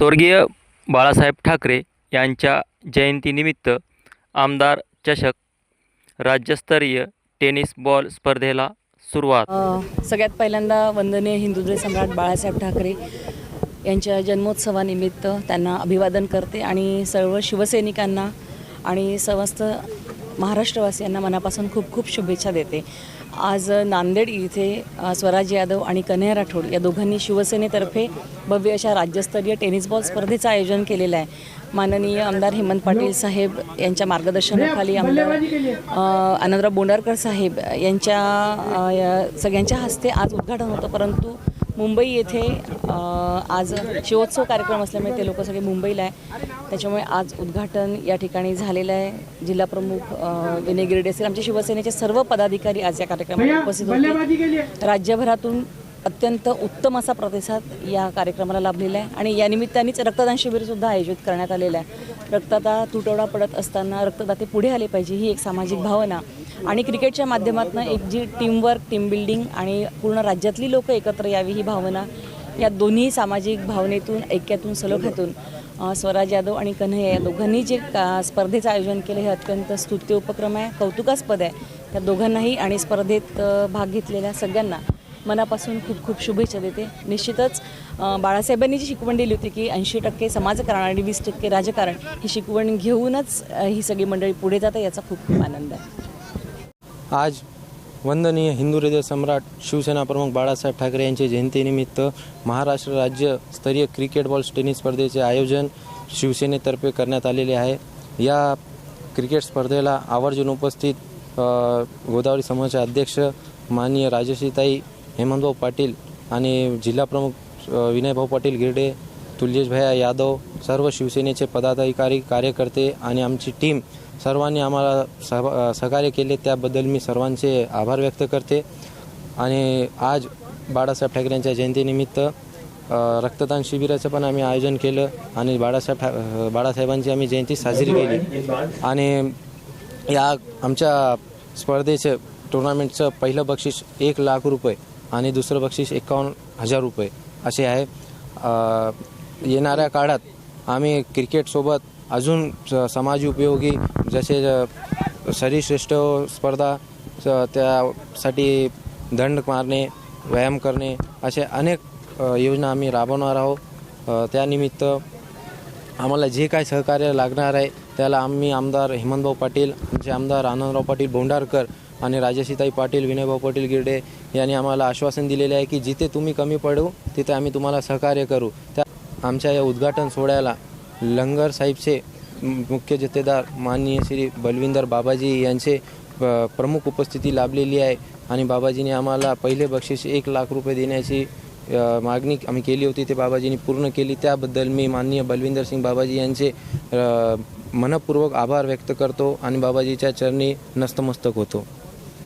स्वर्गीय बाळासाहेब ठाकरे यांच्या जयंतीनिमित्त आमदार चषक राज्यस्तरीय टेनिस बॉल स्पर्धेला सुरुवात. सगळ्यात पहिल्यांदा वंदनीय हिंदुद्रे सम्राट बाळासाहेब ठाकरे यांच्या जन्मोत्सवानिमित्त त्यांना अभिवादन करते आणि सर्व शिवसैनिकांना आणि समस्त महाराष्ट्रवासियांना मनापासून खूप खूप शुभेच्छा देते. आज नांदेड इथे स्वराज यादव आणि कन्हैया राठोड या दोघांनी शिवसेनेतर्फे भव्य अशा राज्यस्तरीय टेनिस बॉल स्पर्धेचं आयोजन केलेलं आहे. माननीय आमदार हेमंत पाटील साहेब यांच्या मार्गदर्शनाखाली आमदार आनंदराव बोंडारकर साहेब यांच्या सगळ्यांच्या हस्ते आज उद्घाटन होतं परंतु मुंबई येथे आज शिवोत्सव कार्यक्रम असल्यामुळे ते लोक सगळे मुंबईला आहे. त्याच्यामुळे आज उद्घाटन या ठिकाणी झालेलं आहे. जिल्हाप्रमुख विनय गिरडे असतील आमच्या शिवसेनेचे सर्व पदाधिकारी आज या कार्यक्रमाला उपस्थित होते. राज्यभरातून अत्यंत उत्तम असा प्रतिसाद या कार्यक्रमाला लाभलेला आहे. आणि या निमित्तानेच रक्तदान शिबिरसुद्धा आयोजित करण्यात आलेलं आहे. रक्तदा तुटवडा पडत असताना रक्तदाते पुढे आले पाहिजे ही एक सामाजिक भावना. आणि क्रिकेटच्या माध्यमातून एक जी टीमवर्क टीम बिल्डिंग आणि पूर्ण राज्यातली लोकं एकत्र यावी ही भावना या दोन्ही सामाजिक भावनेतून ऐक्यातून सलोख्यातून स्वराज यादव आणि कन्हैया या दोघांनी जे का स्पर्धेचं आयोजन केलं हे अत्यंत स्तुत्य उपक्रम आहे कौतुकास्पद आहे. त्या दोघांनाही आणि स्पर्धेत भाग घेतलेल्या सगळ्यांना मनापासून खूप खूप शुभेच्छा देते. निश्चितच बाळासाहेबांनी जी शिकवण दिली होती की ऐंशी टक्के समाजकारण आणि वीस टक्के राजकारण ही शिकवण घेऊनच ही सगळी मंडळी पुढे जाते याचा खूप खूप आनंद आहे. आज वंदनीय हिंदू हृदय सम्राट शिवसेना प्रमुख बाळासाहेब ठाकरे यांच्या जयंतीनिमित्त महाराष्ट्र राज्यस्तरीय क्रिकेट बॉल टेनिस स्पर्धेचे आयोजन शिवसेनेतर्फे करण्यात आलेले आहे. या क्रिकेट स्पर्धेला आवर्जून उपस्थित गोदावरी समूहाचे अध्यक्ष माननीय राजश्रीताई हेमंतभाऊ पाटील आणि जिल्हाप्रमुख विनयभाऊ पाटील गिरडे तुल्येशभया यादव सर्व शिवसेनेचे पदाधिकारी कार्यकर्ते आणि आमची टीम सर्वांनी आम्हाला सह सहकार्य केले. त्याबद्दल मी सर्वांचे आभार व्यक्त करते. आणि आज बाळासाहेब ठाकरे यांच्या जयंतीनिमित्त रक्तदान शिबिराचं पण आम्ही आयोजन केलं आणि बाळासाहेब ठा बाळासाहेबांची आम्ही जयंती साजरी केली. आणि या आमच्या स्पर्धेचं टुर्नामेंटचं पहिलं बक्षीस एक लाख रुपये आणि दुसरं बक्षीस एकावन्न हजार रुपये असे आहे. येणाऱ्या काळात आम्ही क्रिकेटसोबत अजून स- समाज उपयोगी जसे शरीरश्रेष्ठ स्पर्धा स- त्यासाठी दंड मारणे व्यायाम करणे असे अनेक योजना आम्ही राबवणार आहोत. त्यानिमित्त आम्हाला जे काय सहकार्य लागणार आहे त्याला आम्ही आमदार हेमंतभाऊ पाटील आमचे आमदार आनंदराव पाटील भोंडारकर आणि राजसीताई पाटील विनयभाऊ पाटील गिरडे यांनी आम्हाला आश्वासन दिलेले आहे की जिथे तुम्ही कमी पडू तिथे आम्ही तुम्हाला सहकार्य करू. त्या आमच्या या उद्घाटन सोहळ्याला लंगर साहेबचे मुख्य जथेदार माननीय श्री बलविंदर बाबाजी यांचे प्रमुख उपस्थिती लाभलेली आहे. आणि बाबाजीने आम्हाला पहिले बक्षीस एक लाख रुपये देण्याची मागणी आम्ही केली होती. ते बाबाजींनी पूर्ण केली. त्याबद्दल मी माननीय बलविंदर सिंग बाबाजी यांचे मनपूर्वक आभार व्यक्त करतो आणि बाबाजीच्या चरणी नस्तमस्तक होतो.